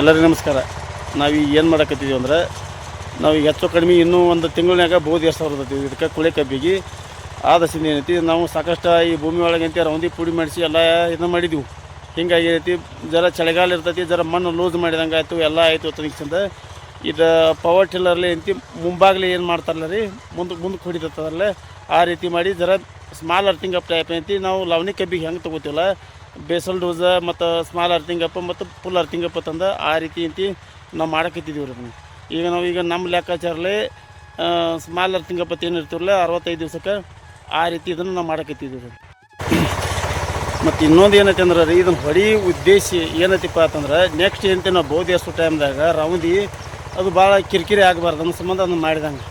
ಎಲ್ಲರಿಗೂ ನಮಸ್ಕಾರ. ನಾವು ಈಗ ಏನು ಮಾಡಕತ್ತಿದ್ದೀವಿ ಅಂದ್ರೆ, ನಾವು ಹೆಚ್ಚು ಕಡಿಮೆ ಇನ್ನೂ ಒಂದು ತಿಂಗಳನ್ಯಾಗ ಬೋದು ಎಷ್ಟು ಸಾವಿರ ಇದಕ್ಕೆ ಕುಳೆ ಕಬ್ಬಿಗೆ ಆದಸಿಂದ ಏನೈತಿ, ನಾವು ಸಾಕಷ್ಟು ಈ ಭೂಮಿ ಒಳಗೆ ಅಂತ ರೌಂದಿ ಪುಡಿ ಮಾಡಿಸಿ ಎಲ್ಲ ಇದನ್ನ ಮಾಡಿದ್ದೀವಿ ಹಿಂಗಾಗಿ ಏನೈತಿ, ಜರ ಚಳಿಗಾಲ ಇರ್ತೈತಿ, ಜರ ಮಣ್ಣು ಲೂಸ್ ಮಾಡಿದಂಗೆ ಆಯಿತು, ಎಲ್ಲ ಆಯಿತು ಚಂದ ಇದು ಪವರ್ ಟಿಲ್ಲರ್ಲಿ ಏನಂತಿ, ಮುಂಭಾಗಲಿ ಏನು ಮಾಡ್ತಾರಲ್ಲ ರೀ, ಮುಂದೆ ಮುಂದಕ್ಕೆ ಹೊಡಿತದಲ್ಲ ಆ ರೀತಿ ಮಾಡಿ ಜರ ಸ್ಮಾಲ್ ಅರ್ಥಿಂಗ್ ಅಪ್ ಟೈಪ್ ಐತಿ ನಾವು ಲವಣಿ ಕಬ್ಬಿಗೆ ಹೆಂಗೆ ತೊಗೋತೀವಲ್ಲ ಬೇಸಲ್ ಡೋಸ ಮತ್ತು ಸ್ಮಾಲ್ ಅರ್ಥಿಂಗ್ ಅಪ್ ಮತ್ತು ಫುಲ್ ಅರ್ಥಿಂಗ್ ಅಪ್ ತಂದ ಆ ರೀತಿ ಅಂತಿ ನಾವು ಮಾಡಕತ್ತಿದ್ದೀವಿ ರೀ ಈಗ ನಾವು ಈಗ ನಮ್ಮ ಲೆಕ್ಕಾಚಾರಲಿ ಸ್ಮಾಲ್ ಅರ್ಥಿಂಗ್ ಅಪ್ ಏನು ಇರ್ತೀವಲ್ಲ, ಅರವತ್ತೈದು ದಿವ್ಸಕ್ಕೆ ಆ ರೀತಿ ಇದನ್ನು ನಾವು ಮಾಡಕತ್ತಿದ್ದೀವಿ ರೀ ಮತ್ತು ಇನ್ನೊಂದು ಏನೈತೆ ಅಂದ್ರೆ ರೀ ಇದನ್ನು ಹೊಡಿ ಉದ್ದೇಶ ಏನೈತಿಪ್ಪ ಅಂತಂದ್ರೆ ನೆಕ್ಸ್ಟ್ ಏನಂತೆ ನಾವು ಬೋಧಿ ಟೈಮ್ದಾಗ ರೌಂದಿ ಅದು ಭಾಳ ಕಿರಿಕಿರಿ ಆಗಬಾರ್ದು, ಅನ್ನೋ ಸಂಬಂಧ ಅದನ್ನು ಮಾಡಿದಂಗೆ.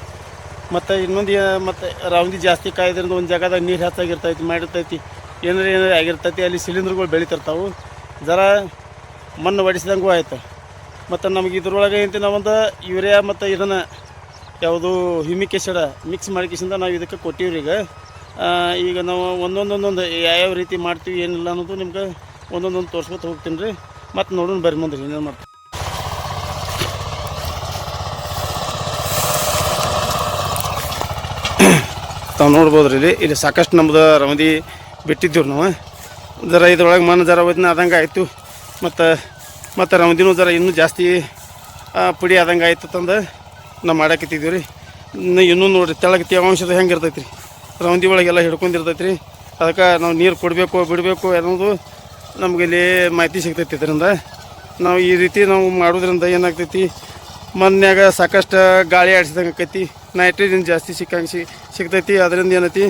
ಮತ್ತು ಇನ್ನೊಂದು ಮತ್ತು ರೌಂದಿ ಜಾಸ್ತಿ ಕಾಯ್ದ್ರಿಂದ ಒಂದು ಜಾಗದಾಗ ನೀರು ಹೆಚ್ಚಾಗಿರ್ತೈತಿ, ಮಾಡಿರ್ತೈತಿ. ಏನಾರ ಏನಾರ ಆಗಿರ್ತೈತಿ, ಅಲ್ಲಿ ಸಿಲಿಂಡ್ರ್ಗಳು ಬೆಳಿತಿರ್ತಾವೆ. ಜರ ಮಣ್ಣು ಒಡಿಸಿದಂಗೂ ಆಯ್ತು. ಮತ್ತು ನಮಗೆ ಇದ್ರೊಳಗೆ ಏನಂತ ನಾವೊಂದು ಯೂರಿಯಾ ಮತ್ತು ಇದನ್ನು ಯಾವುದು ಹ್ಯೂಮಿಕ್ ಆ್ಯಸಿಡ್ ಮಿಕ್ಸ್ ಮಾಡಿಕಿಸಿಂದ ನಾವು ಇದಕ್ಕೆ ಕೊಟ್ಟಿವ್ರಿ ಈಗ. ಈಗ ನಾವು ಒಂದೊಂದೊಂದೊಂದು ಯಾವ್ಯಾವ ರೀತಿ ಮಾಡ್ತೀವಿ, ಏನಿಲ್ಲ ಅನ್ನೋದು ನಿಮ್ಗೆ ಒಂದೊಂದೊಂದು ತೋರ್ಸ್ಕೊತ ಹೋಗ್ತೀನಿ ರೀ. ಮತ್ತು ನೋಡೋಣ ಬರ್ರಿ ಮುಂದೆ ಏನೇನು ಮಾಡ್ತೀವಿ. ತಾವು ನೋಡ್ಬೋದು ಇಲ್ಲಿ. ಇಲ್ಲಿ ಸಾಕಷ್ಟು ನಮ್ದು ರಮದಿ ಬಿಟ್ಟಿದ್ದೀವಿ ನಾವು. ಜರ ಇದ್ರೊಳಗೆ ಮಣ್ಣು ಜರ ಹೋಯ್ತು ಆದಂಗೆ ಆಯಿತು. ಮತ್ತು ಮತ್ತು ರಮದಿನೂ ಜರ ಇನ್ನೂ ಜಾಸ್ತಿ ಪುಡಿ ಆದಂಗೆ ಆಯಿತು ತಂದು. ನಾವು ಮಾಡಾಕತ್ತಿದ್ದೀವಿ ರೀ ಇನ್ನು ನೋಡಿರಿ ತೆಳಗೆ ತೇವಾಂಶದ ಹೆಂಗೆ ಇರ್ತೈತೆ ರೀ ರಮದಿ ಒಳಗೆಲ್ಲ ಹಿಡ್ಕೊಂಡಿರ್ತೈತೆ ರೀ ಅದಕ್ಕೆ ನಾವು ನೀರು ಕೊಡಬೇಕು, ಬಿಡಬೇಕು ಅನ್ನೋದು ನಮ್ಗೆ ಇಲ್ಲಿ ಮಾಹಿತಿ ಸಿಗ್ತೈತಿ ಇದರಿಂದ. ನಾವು ಈ ರೀತಿ ನಾವು ಮಾಡೋದ್ರಿಂದ ಏನಾಗ್ತೈತಿ? ಮನ್ಯಾಗ ಸಾಕಷ್ಟು ಗಾಳಿ ಆಡಿಸಿದಂಗೆ ಆಕೈತಿ. ನೈಟ್ರೋಜನ್ ಜಾಸ್ತಿ ಸಿಕ್ಕಂಗೆ ಸಿ ಸಿಗ್ತೈತಿ. ಅದರಿಂದ ಏನೈತಿ?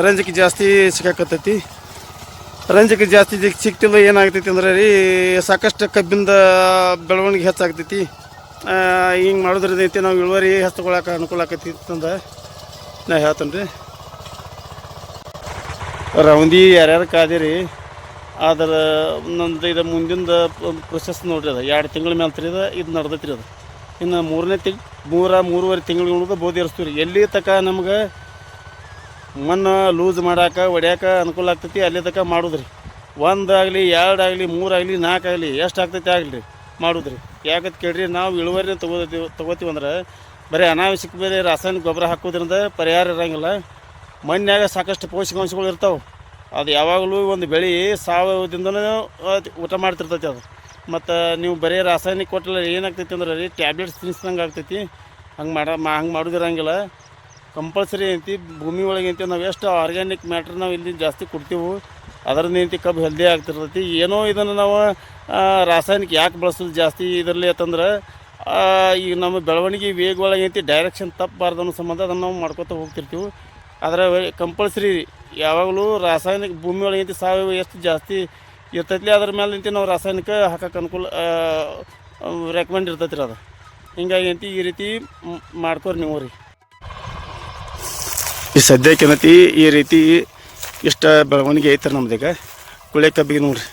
ರಂಜಕ್ಕೆ ಜಾಸ್ತಿ ಸಿಕ್ಕಾಕತ್ತೈತಿ ರಂಜಕ್ಕೆ ಜಾಸ್ತಿ ಸಿಕ್- ಸಿಕ್ತಿಲ್ಲ ಏನಾಗ್ತೈತಿ ಅಂದ್ರೆ ರೀ, ಸಾಕಷ್ಟು ಕಬ್ಬಿಂದ ಬೆಳವಣಿಗೆ ಹೆಚ್ಚಾಗ್ತೈತಿ. ಹಿಂಗೆ ಮಾಡೋದ್ರಿಂದ ಐತಿ ನಾವು ಇಳುವರಿ ಹೆಚ್ಚು ಅನುಕೂಲ ಆಕೈತಿ ಅಂತಂದು ನಾ ಹೇಳ್ತೇನೆ ರೀ. ರೌಂದಿ ಯಾರ್ಯಾರು ಕಾದಿರಿ, ಆದ್ರೆ ನಂದು ಇದು ಮುಂದಿನ ಪ್ರೊಸೆಸ್ ನೋಡ್ರಿ ಅದು. ಎರಡು ತಿಂಗಳ ಮೇಲೆ ರೀ ಇದು ಇದು ನಡ್ದೈತಿ ರೀ ಅದು. ಇನ್ನು ಮೂರನೇ ತಿಂಗ್, ಮೂರ, ಮೂರುವರೆ ತಿಂಗಳು ಬೋಧಿ ಇರಿಸ್ತೀವಿ ರೀ ಎಲ್ಲಿ ತನಕ ನಮ್ಗೆ ಮಣ್ಣು ಲೂಸ್ ಮಾಡಾಕ, ಒಡ್ಯಾಕ ಅನುಕೂಲ ಆಗ್ತೈತಿ, ಅಲ್ಲಿ ತನಕ ಆಗಲಿ ಒಂದಾಗಲಿ ಎರಡಾಗಲಿ ಮೂರಾಗಲಿ ನಾಲ್ಕಾಗಲಿ ಎಷ್ಟು ಆಗ್ತೈತಿ ಆಗಲಿ ರೀ ಮಾಡೋದ್ರಿ. ಯಾಕಂತ ಕೇಳಿರಿ, ನಾವು ಇಳುವರಿ ತೊಗೋತೀವಿ ತೊಗೋತೀವಿ ಅಂದ್ರೆ, ಬರೀ ಅನಾವಶ್ಯಕ ಬೇರೆ ರಾಸಾಯನಿಕ ಗೊಬ್ಬರ ಹಾಕೋದ್ರಿಂದ ಪರಿಹಾರ ಇರೋಂಗಿಲ್ಲ. ಮಣ್ಣಾಗ ಸಾಕಷ್ಟು ಪೋಷಕಾಂಶಗಳು ಇರ್ತಾವೆ. ಅದು ಯಾವಾಗಲೂ ಒಂದು ಬೆಳೆ ಸಾವಯವದಿಂದನೂ ಊಟ ಮಾಡ್ತಿರ್ತೈತಿ ಅದು. ಮತ್ತು ನೀವು ಬರೀ ರಾಸಾಯನಿಕ ಕೊಟ್ಟಲ್ಲ ಏನಾಗ್ತೈತಿ ಅಂದ್ರೆ ರೀ ಟ್ಯಾಬ್ಲೆಟ್ಸ್ ತಿನ್ಸ್ದಂಗೆ ಆಗ್ತೈತಿ. ಹಂಗೆ ಮಾಡ ಹಂಗೆ ಮಾಡೋದಿರಂಗಿಲ್ಲ. ಕಂಪಲ್ಸರಿ ಐತಿ, ಭೂಮಿ ಒಳಗೆ ಐತಿ ನಾವು ಎಷ್ಟು ಆರ್ಗ್ಯಾನಿಕ್ ಮ್ಯಾಟ್ರ್ ನಾವು ಇಲ್ಲಿ ಜಾಸ್ತಿ ಕೊಡ್ತೀವಿ, ಅದರಿಂದ ಏನು ಕಬ್ಬು ಹೆಲ್ದಿ ಆಗ್ತಿರ್ತೈತಿ. ಏನೋ ಇದನ್ನು ನಾವು ರಾಸಾಯನಿಕ ಯಾಕೆ ಬಳಸೋದು ಜಾಸ್ತಿ ಇದರಲ್ಲಿ ಅಂತಂದ್ರೆ ಈಗ ನಮ್ಮ ಬೆಳವಣಿಗೆ ವೇಗ ಒಳಗೆ ಐತಿ ಡೈರೆಕ್ಷನ್ ತಪ್ಪಬಾರ್ದು ಅನ್ನೋ ಸಂಬಂಧ ಅದನ್ನು ನಾವು ಮಾಡ್ಕೊತ ಹೋಗ್ತಿರ್ತೀವಿ. ಆದರೆ, ಕಂಪಲ್ಸರಿ ಯಾವಾಗಲೂ ರಾಸಾಯನಿಕ ಭೂಮಿ ಒಳಗೆ ಸಾವಯವ ಎಷ್ಟು ಜಾಸ್ತಿ ಇರ್ತೈತಿ ಅದ್ರ ಮೇಲೆ ನಿಂತು ನಾವು ರಾಸಾಯನಿಕ ಹಾಕಕ್ಕೆ ಅನುಕೂಲ ರೆಕಮೆಂಡ್ ಇರ್ತೈತಿ ಅದು. ಹಿಂಗಾಗಿ ಅಂತ ಈ ರೀತಿ ಮಾಡ್ಕೋರಿ ನೀವು ರೀ. ಈ ಸದ್ಯಕ್ಕೆ ಏನತಿ, ಈ ರೀತಿ ಇಷ್ಟ ಬೆಳವಣಿಗೆ ಐತೆ ನಮ್ದೀಗ. ಕುಳೆ ಕಬ್ಬಿಗೆ ನೋಡ್ರಿ.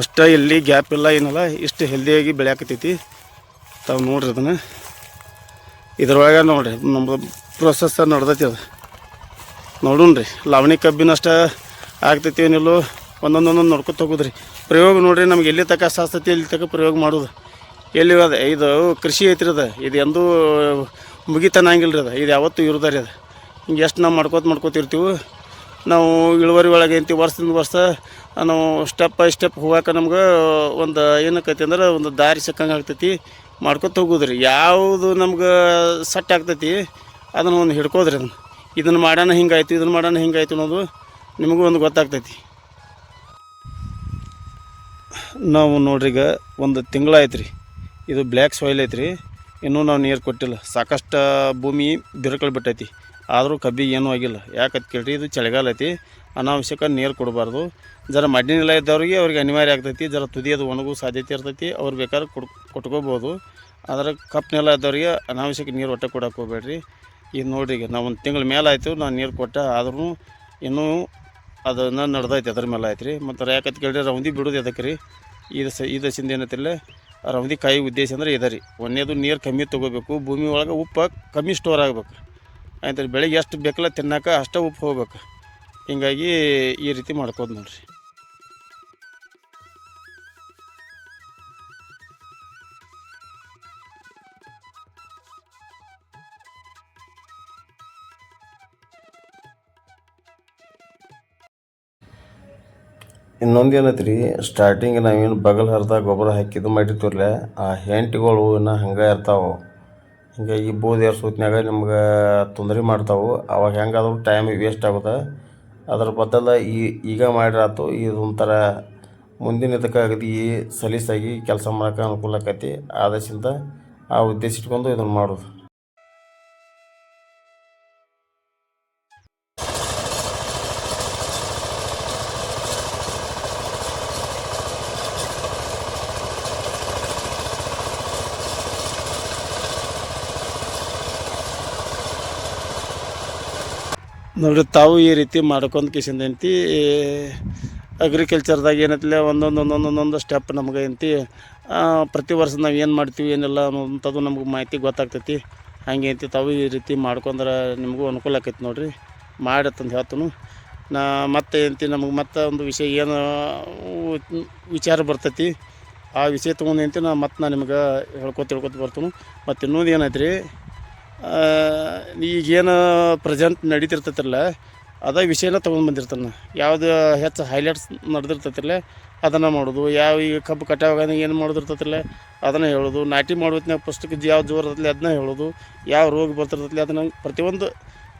ಅಷ್ಟ ಎಲ್ಲಿ ಗ್ಯಾಪ್ ಇಲ್ಲ, ಏನಲ್ಲ, ಇಷ್ಟು ಹೆಲ್ದಿಯಾಗಿ ಬೆಳೆಯಾಕತೈತಿ ತಾವು ನೋಡ್ರಿ ಅದನ್ನು. ಇದ್ರೊಳಗೆ ನೋಡ್ರಿ, ನಮ್ಮ ಪ್ರೊಸೆಸ್ ನಡ್ದೈತಿ ಅದು. ನೋಡೋಣ ರೀ ಲಾವಣಿ ಕಬ್ಬಿನಷ್ಟ ಆಗ್ತೈತಿ ಏನಿಲ್ಲೋ ಒಂದೊಂದೊಂದೊಂದು ನೋಡ್ಕೊತ ಹೋಗೋದ್ರಿ. ಪ್ರಯೋಗ ನೋಡ್ರಿ, ನಮ್ಗೆ ಎಲ್ಲಿ ತಕ ಸಾಸ್ತತಿ ಎಲ್ಲಿ ತಕ ಪ್ರಯೋಗ ಮಾಡೋದು. ಎಲ್ಲಿ ಅದ, ಇದು ಕೃಷಿ ಐತ್ರಿ ಅದ. ಇದು ಎಂದೂ ಮುಗಿತನಾಗಿಲ್ಲ ರೀ ಅದ. ಇದು ಯಾವತ್ತೂ ಇರೋದ್ರಿ ಅದ. ಹಿಂಗೆ ಎಷ್ಟು ನಾವು ಮಾಡ್ಕೋತ ಮಾಡ್ಕೋತಿರ್ತೀವಿ ನಾವು ಇಳುವರಿ ಒಳಗೆ ಅಂತೀವಿ, ವರ್ಷದಿಂದ ವರ್ಷ ನಾವು ಸ್ಟೆಪ್ ಬೈ ಸ್ಟೆಪ್ ಹೋಗಾಕ ನಮ್ಗೆ ಒಂದು ಏನಕ್ಕೈತಿ ಅಂದ್ರೆ ಒಂದು ದಾರಿ ಸಿಕ್ಕಂಗೆ ಆಗ್ತೈತಿ. ಮಾಡ್ಕೊತ ಹೋಗೋದ್ರಿ. ಯಾವುದು ನಮ್ಗೆ ಸಟ್ ಆಗ್ತೈತಿ, ಅದನ್ನು ಒಂದು ಹಿಡ್ಕೋದ್ರಿ ಅದನ್ನು. ಇದನ್ನು ಮಾಡೋಣ ಹಿಂಗಾಯ್ತು ಇದನ್ನು ಮಾಡೋಣ ಹಿಂಗಾಯ್ತು ಅನ್ನೋದು ನಿಮಗೂ ಒಂದು ಗೊತ್ತಾಗ್ತೈತಿ. ನಾವು ನೋಡ್ರಿ ಈಗ ಒಂದು ತಿಂಗಳಾಯ್ತು ರೀ ಇದು ಬ್ಲ್ಯಾಕ್ ಸಾಯಿಲ್ ಐತ್ರಿ. ಇನ್ನೂ ನಾವು ನೀರು ಕೊಟ್ಟಿಲ್ಲ. ಸಾಕಷ್ಟು ಭೂಮಿ ಬಿರುಕಳು ಬಿಟ್ಟೈತಿ. ಆದರೂ ಕಬ್ಬಿಗೆ ಏನೂ ಆಗಿಲ್ಲ. ಯಾಕಂತ ಕೇಳ್ರಿ? ಇದು ಚಳಿಗಾಲ ಐತಿ. ಅನಾವಶ್ಯಕ ನೀರು ಕೊಡಬಾರ್ದು. ಜರ ಮಡ್ಡಿ ನೆಲ ಇದ್ದವ್ರಿಗೆ ಅವ್ರಿಗೆ ಅನಿವಾರ್ಯ ಆಗ್ತೈತಿ. ಜರ ತುದಿ ಅದು ಒಣಗೋ ಸಾಧ್ಯತೆ ಇರ್ತೈತಿ. ಅವ್ರು ಬೇಕಾದ್ರೆ ಕೊಡ್, ಕೊಟ್ಕೋಬೋದು. ಆದರೆ ನೆಲ ಇದ್ದವ್ರಿಗೆ ಅನಾವಶ್ಯಕ ನೀರು ಒಟ್ಟೆ ಕೊಡೋಕೆ ಹೋಗ್ಬೇಡ್ರಿ. ಈಗ ನೋಡ್ರಿ ಈಗ ನಾವು ಒಂದು ತಿಂಗಳ ಮೇಲೆ ಆಯಿತು. ನಾನು ನೀರು ಕೊಟ್ಟ ಆದ್ರೂ ಇನ್ನೂ ಅದನ್ನು ನಡ್ದೈತಿ ಅದ್ರ ಮೇಲೆ ಆಯ್ತು ರೀ ಮತ್ತು ಯಾಕಂತ ಕೇಳಿದ್ರೆ ರೌಂದಿ ಬಿಡೋದು ಎದಕ್ಕೆ ರೀ ಇದು ಸ ಈ ದಶಿಂದ ಏನತ್ತಿಲ್ಲ ರೌಂದಿ ಕಾಯಿ ಉದ್ದೇಶ ಅಂದ್ರೆ ಇದೆ ರೀ. ಒಂದೇದು ನೀರು ಕಮ್ಮಿ ತೊಗೋಬೇಕು, ಭೂಮಿ ಒಳಗೆ ಉಪ್ಪು ಕಮ್ಮಿ ಸ್ಟೋರ್ ಆಗ್ಬೇಕು. ಆಯ್ತು ಬೆಳಗ್ಗೆ ಎಷ್ಟು ಬೇಕಲ್ಲ ತಿನ್ನಕ್ಕೆ ಅಷ್ಟೇ ಉಪ್ಪು ಹೋಗ್ಬೇಕು. ಹೀಗಾಗಿ ಈ ರೀತಿ ಮಾಡ್ಕೋದು ನೋಡ್ರಿ. ಇನ್ನೊಂದು ಏನೈತೆ ರೀ ಸ್ಟಾರ್ಟಿಂಗ್ ನಾವೇನು ಬಗಲ್ ಹರಿದ ಗೊಬ್ಬರ ಹಾಕಿದ್ದು ಮಾಡಿರ್ತೀವಲ್ಲ ಆ ಹೆಂಟಿಗಳು ಇನ್ನು ಹಂಗೆ ಇರ್ತಾವೆ. ಬೂದಿ ಬೋದ್ ಏರ್ಸೋತ್ನ್ಯಾಗ ನಿಮ್ಗೆ ತೊಂದರೆ ಮಾಡ್ತಾವೆ. ಅವಾಗ ಹೆಂಗಾದ್ರೂ ಟೈಮ್ ವೇಸ್ಟ್ ಆಗುತ್ತೆ. ಅದ್ರ ಬದಲ ಈ ಈಗ ಮಾಡಿರಾತು ಇದೊಂಥರ ಮುಂದಿನ ಇದಕ್ಕೆ ಅಗದಿ ಸಲೀಸಾಗಿ ಕೆಲಸ ಮಾಡೋಕೆ ಅನುಕೂಲ ಆಕೈತಿ. ಆದಷ್ಟಿಂದ ಆ ಉದ್ದೇಶ ಇಟ್ಕೊಂಡು ಇದನ್ನು ಮಾಡೋದು. ನೋಡ್ರಿ, ತಾವು ಈ ರೀತಿ ಮಾಡ್ಕೊಂಡು ಕಿಸಿಂದ ಎಂತಿ ಅಗ್ರಿಕಲ್ಚರ್ದಾಗ ಏನೈತಿಲ್ಲ ಒಂದೊಂದು ಒಂದೊಂದು ಒಂದೊಂದು ಸ್ಟೆಪ್ ನಮ್ಗೆ ಎಂತಿ ಪ್ರತಿ ವರ್ಷ ನಾವು ಏನು ಮಾಡ್ತೀವಿ, ಏನಿಲ್ಲ ಅನ್ನೋಂಥದ್ದು ನಮ್ಗೆ ಮಾಹಿತಿ ಗೊತ್ತಾಗ್ತೈತಿ. ಹಂಗೆ ಅಂತಿ ತಾವು ಈ ರೀತಿ ಮಾಡ್ಕೊಂಡ್ರೆ ನಿಮಗೂ ಅನುಕೂಲ ಆಕೈತಿ ನೋಡಿರಿ. ಮಾಡತ್ತಂದು ಹೇಳ್ತನು. ನಾ, ಮತ್ತೆ ಏನಂತಿ ನಮಗೆ ಮತ್ತೆ ಒಂದು ವಿಷಯ ಏನು, ವಿಚಾರ ಬರ್ತೈತಿ, ಆ ವಿಷಯ ತೊಗೊಂಡು ಏನಂತಿ ನಾ ಮತ್ತೆ ನಾನು ನಿಮ್ಗೆ ಹೇಳ್ಕೊತ ಹೇಳ್ಕೊತ ಬರ್ತೀನಿ. ಮತ್ತು ಇನ್ನೊಂದು ಏನೈತೆ ರೀ ಈಗೇನು ಪ್ರೆಸೆಂಟ್ ನಡೀತಿರ್ತೈತಿರಲ್ಲ ಅದ ವಿಷಯನ ತೊಗೊಂಡು ಬಂದಿರ್ತಾನೆ. ಯಾವುದು ಹೆಚ್ಚು ಹೈಲೈಟ್ಸ್ ನಡೆದಿರ್ತೈತಿರಲ್ಲ ಅದನ್ನು ಮಾಡೋದು. ಯಾವ ಈಗ ಕಬ್ಬು ಕಟಾವಾಗ ಏನು ಮಾಡೋದಿರ್ತೈತಿಲ್ಲ ಅದನ್ನು ಹೇಳೋದು. ನಾಟಿ ಮಾಡೋತ್ನಾಗ ಪುಸ್ತಕ ಯಾವ ಜೋರು ಇರ್ತೈತಿ ಅದನ್ನ ಹೇಳೋದು. ಯಾವ ರೋಗ ಬರ್ತಿರ್ತೈತಿ ಅದನ್ನ ಪ್ರತಿಯೊಂದು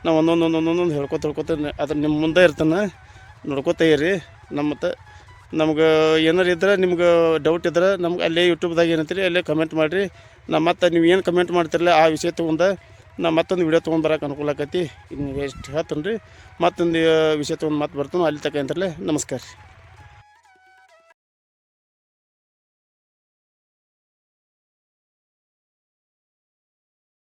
ನಾವು ಒಂದೊಂದು ಒಂದೊಂದು ಹೇಳ್ಕೊತ ಹೇಳ್ಕೊತ ಅದನ್ನ ನಿಮ್ಮ ಮುಂದೆ ಇರ್ತಾನೆ, ನೋಡ್ಕೊತ ಇರಿ. ನಮ್ಮ ಮತ್ತು ನಮ್ಗೆ ಏನಾರು ಇದ್ರೆ, ನಿಮ್ಗೆ ಡೌಟ್ ಇದ್ರೆ, ನಮ್ಗೆ ಅಲ್ಲೇ ಯೂಟ್ಯೂಬ್ದಾಗ ಏನಂತೀರಿ, ಅಲ್ಲೇ ಕಮೆಂಟ್ ಮಾಡಿರಿ. ನಮ್ಮ ಮತ್ತೆ ನೀವು ಏನು ಕಮೆಂಟ್ ಮಾಡ್ತಿರಲ್ಲ ಆ ವಿಷಯ ತೊಗೊಂಡು ನಾ ಮತ್ತೊಂದು ವಿಡಿಯೋ ತೊಗೊಂಡು ಬರೋಕೆ ಅನುಕೂಲ ಆಕೈತಿ. ಇನ್ನು ಎಷ್ಟು ಹೇಳ್ತೀನಿ ರೀ ಮತ್ತೊಂದು ವಿಷಯ ತೊಗೊಂಡು ಮತ್ತೆ ಬರ್ತೀನಿ. ಅಲ್ಲಿ ತಕ ಅಂತಾರಲ್ಲ ನಮಸ್ಕಾರ ರೀ